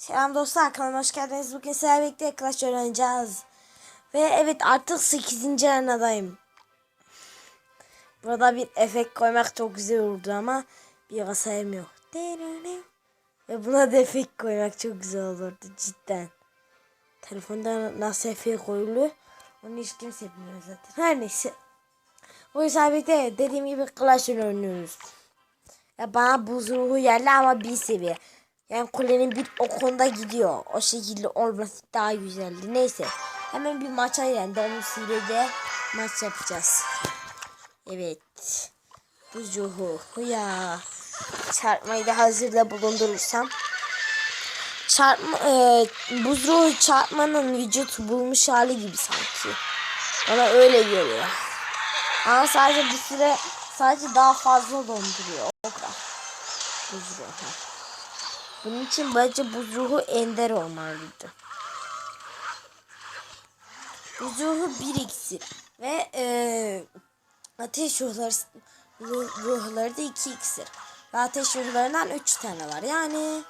Selam dostlar kanalıma hoş geldiniz. Bugün sizlerle birlikte Clash oynayacağız. Ve evet artık 8. arenadayım. Burada bir efekt koymak çok güzel olurdu ama bir kasayım yok. Ve buna da efekt koymak çok güzel olurdu cidden. Telefonda nasıl efekt koyuluyor onu hiç kimse bilmiyor zaten. Her neyse. Bu yüzden birlikte dediğim gibi Clash oynuyoruz. Ya bana buz ruhu yerli ama bir seviye. Yani kulenin bir o konuda gidiyor. O şekilde olması daha güzeldi. Neyse. Hemen bir maça yani Domuz de maç yapacağız. Evet. Buz ruhu. Ya. Çarpmayı da hazırda bulundurursam. Çarpma, e, buz ruhu çarpmanın vücut bulmuş hali gibi sanki. Bana öyle geliyor. Ama sadece bir süre sadece daha fazla donduruyor. O kadar. Buz ruhu. Bunun için bence buz ruhu ender olmalıydı. Buz ruhu bir iksir. Ve e, ateş ruhları, ruh, ruhları da iki iksir. Ve ateş ruhlarından üç tane var. Yani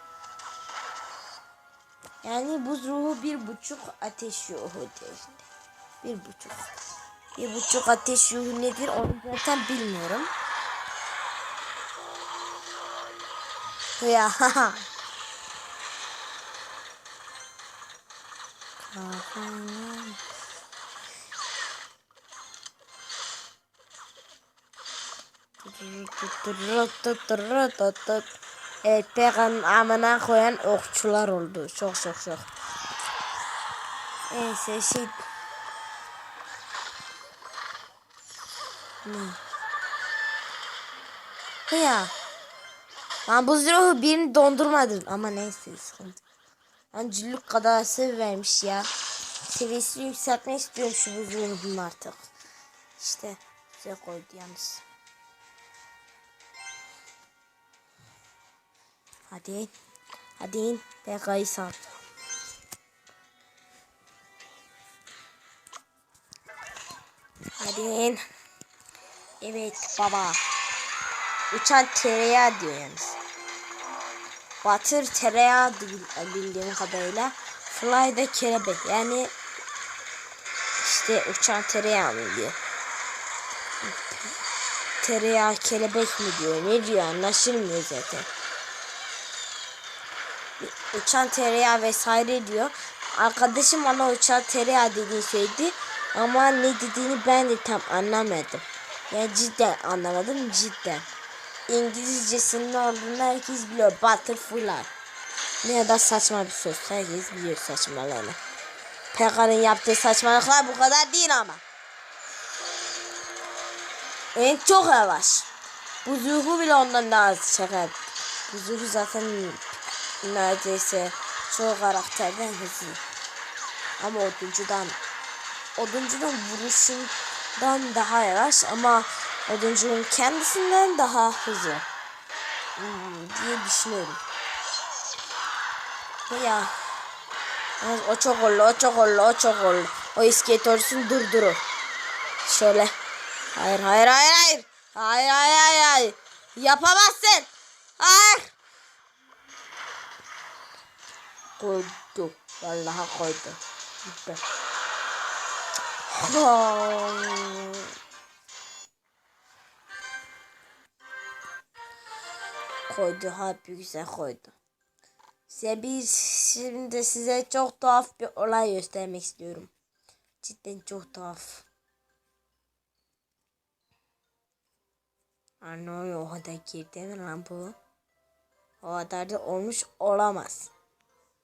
yani buz ruhu bir buçuk ateş ruhu değil. Bir buçuk. Bir buçuk ateş ruhu nedir onu zaten bilmiyorum. Ya Evet Pekan amına koyan okçular oldu. Çok çok çok. Neyse şey. Ne? Ya. Ben bu ruhu birini dondurmadım ama neyse sıkıntı. Cüllük kadar vermiş ya. Seviyesini yükseltmek istiyorum şu buzluğun artık. İşte size koydu yalnız. Hadi. Hadi in. PK'yı sal. Hadi in. Evet baba. Uçan tereyağı diyor yalnız. Batır tereyağı bildiğim kadarıyla. Fly da kelebek. Yani işte uçan tereyağı mı diyor. Tereyağı kelebek mi diyor. Ne diyor anlaşılmıyor zaten. Uçan tereyağı vesaire diyor. Arkadaşım bana uçan tereyağı dediğini söyledi. Ama ne dediğini ben de tam anlamadım. Yani cidden anlamadım cidden. İngilizcesinin olduğunu herkes biliyor. Butterfly. Ne da saçma bir söz. Herkes biliyor saçmalığını. Pekan'ın yaptığı saçmalıklar bu kadar değil ama. En çok yavaş. Bu zuhu bile ondan daha az şaka. Bu zuhu zaten neredeyse çoğu karakterden hızlı. Ama oduncudan oduncunun vuruşundan daha yavaş ama oduncunun kendisinden daha hızlı hmm, diye düşünüyorum. Ya o çok oldu, o çok oldu, o çok oldu. O iskeletörüsün durdurur. Şöyle. Hayır, hayır, hayır, hayır. Hayır, hayır, hayır, hayır. Yapamazsın. Hayır. Koydu. Vallahi koydu. Gitti. Koydu. Harbi güzel koydu. Size bir şimdi size çok tuhaf bir olay göstermek istiyorum. Cidden çok tuhaf. Anne o kadar girdi mi lan bu? O kadar da olmuş olamaz.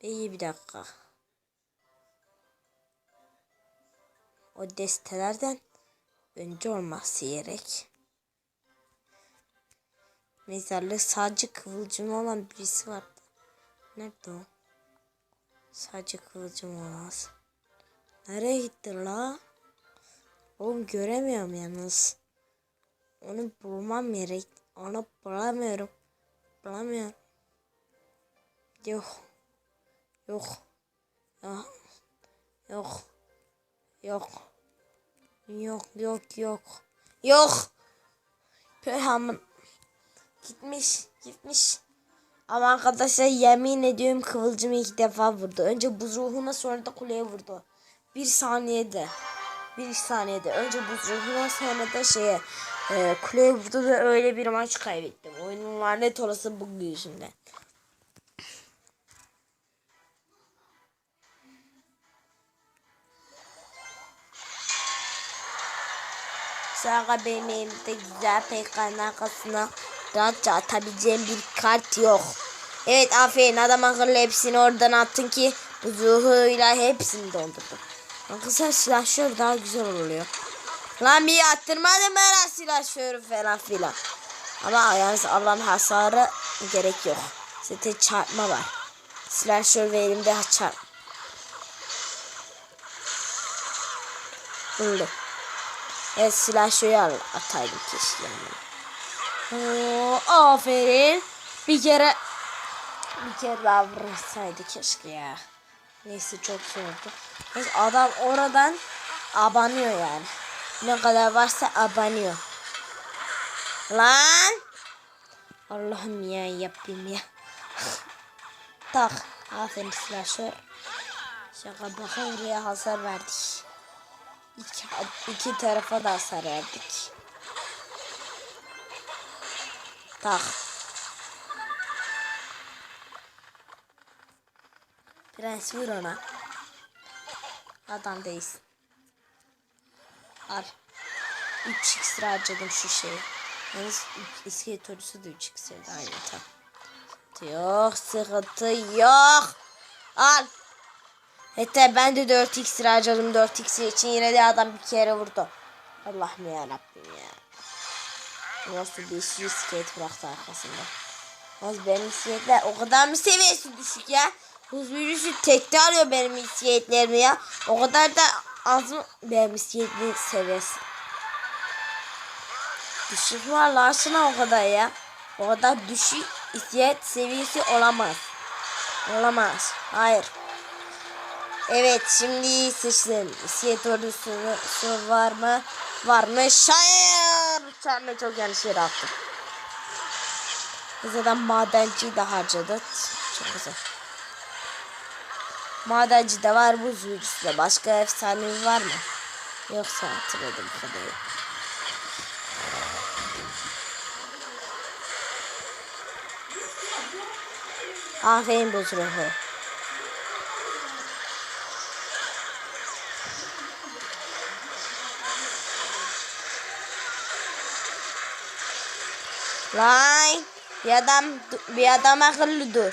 İyi bir dakika. O destelerden önce olması gerek. Mezarlık sadece kıvılcım olan birisi vardı. Nerede o? Sadece kıvılcım olmaz. Nereye gitti la? Oğlum göremiyorum yalnız. Onu bulmam gerek. Onu bulamıyorum. Bulamıyorum. Yok. Yok. Yok. Yok. Yok. Yok yok yok. Yok. Peyhamın. Gitmiş. Gitmiş. Ama arkadaşlar yemin ediyorum kıvılcımı ilk defa vurdu. Önce buz ruhuna sonra da kuleye vurdu. Bir saniyede. Bir saniyede. Önce buz ruhuna sonra da şeye e, kuleye vurdu ve öyle bir maç kaybettim. Oyunun lanet olası bu yüzünden. Sonra benim elimde güzel PK'nın arkasına rahatça atabileceğim bir kart yok. Evet aferin adam akıllı hepsini oradan attın ki bu hepsini doldurdum. Arkadaşlar silahşör daha güzel oluyor. Lan bir attırmadım ben silahşörü falan filan. Ama yalnız Allah'ın hasarı gerek yok. Zaten çarpma var. Silahşör ve elimde çarp. Öldü. Evet silahşörü ataydım keşke yani. Oo, aferin. Bir kere bir kere daha vursaydı keşke ya. Neyse çok zordu. Neyse adam oradan abanıyor yani. Ne kadar varsa abanıyor. Lan! Allah'ım ya yapayım ya. tak. Aferin silahşör. Şaka bakın buraya hasar verdik. İki, iki tarafa da hasar verdik. Tak. Prens vur ona. Adam değilsin. Al. 3 ekstra harcadım şu şeyi. Yalnız iskelet ordusu da 3 ekstra. Aynen tamam. Sıkıntı Yok sıkıntı yok. Al. Hatta ben de 4 iksir harcadım 4 iksir için yine de adam bir kere vurdu. Allah'ım ya Rabbim ya. Nasıl bir sürü iskelet bıraktı arkasında. Yalnız benim iskeletler o kadar mı seviyesi düşük ya? Tekte alıyor benim iskeletlerimi ya. O kadar da az mı benim iskeletli seviyesi? Düşük mü Allah aşkına o kadar ya? O kadar düşük iskelet seviyesi olamaz. Olamaz. Hayır. Evet şimdi sıçtın. İskelet ordusu su var mı? Varmış. Çarmı çok yanlış yere attım. Zaten madenci de harcadı. Çok güzel. Madenci de var bu de. Başka efsanevi var mı? Yoksa hatırladım kadarıyla. Aferin buz Lan bir adam bir adam akıllı dur.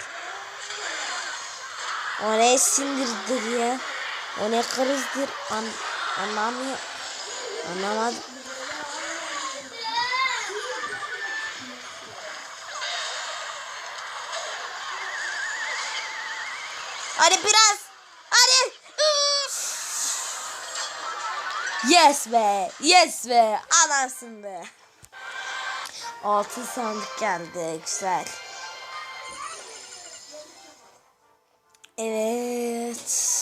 O ne sindirdir ya? O ne krizdir? An anlamıyor. Anlamadım. Hadi biraz. Hadi. Yes be. Yes be. Anasın be. Altın sandık geldi. Güzel. Evet.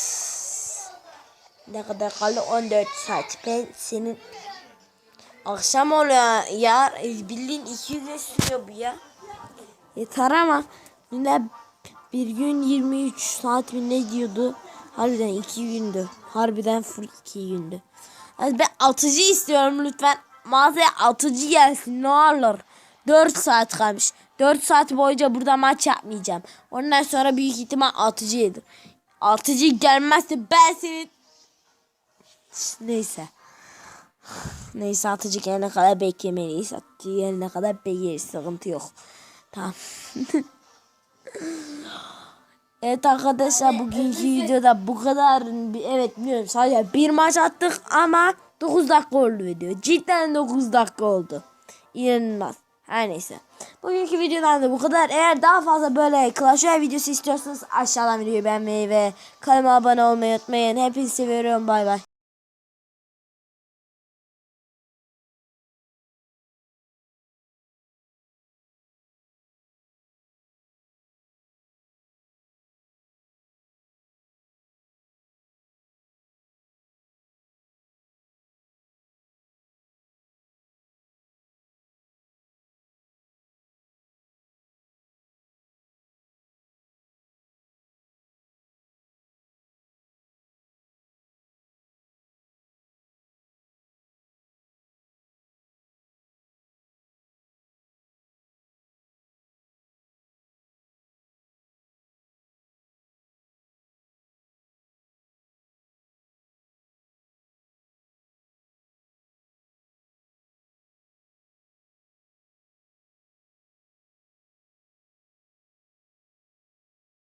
Ne kadar kaldı? 14 saat. Ben senin akşam oluyor ya. Bildiğin 200 gün sürüyor bu ya. Yeter ama yine bir gün 23 saat mi ne diyordu? Harbiden 2 gündü. Harbiden full 2 gündü. Yani ben atıcı istiyorum lütfen. Mağazaya atıcı gelsin ne olur. 4 saat kalmış. 4 saat boyunca burada maç yapmayacağım. Ondan sonra büyük ihtimal atıcı yedim. Atıcı gelmezse ben senin... Neyse. Neyse atıcı gelene kadar beklemeliyiz. Atıcı gelene kadar bekleriz. Sıkıntı yok. Tamam. evet arkadaşlar bugünkü videoda bu kadar. Evet biliyorum sadece bir maç attık ama 9 dakika oldu video. Cidden 9 dakika oldu. İnanılmaz. Her neyse. Bugünkü videodan da bu kadar. Eğer daha fazla böyle Clash Royale videosu istiyorsanız aşağıdan videoyu beğenmeyi ve kanalıma abone olmayı unutmayın. Hepinizi seviyorum. Bay bay.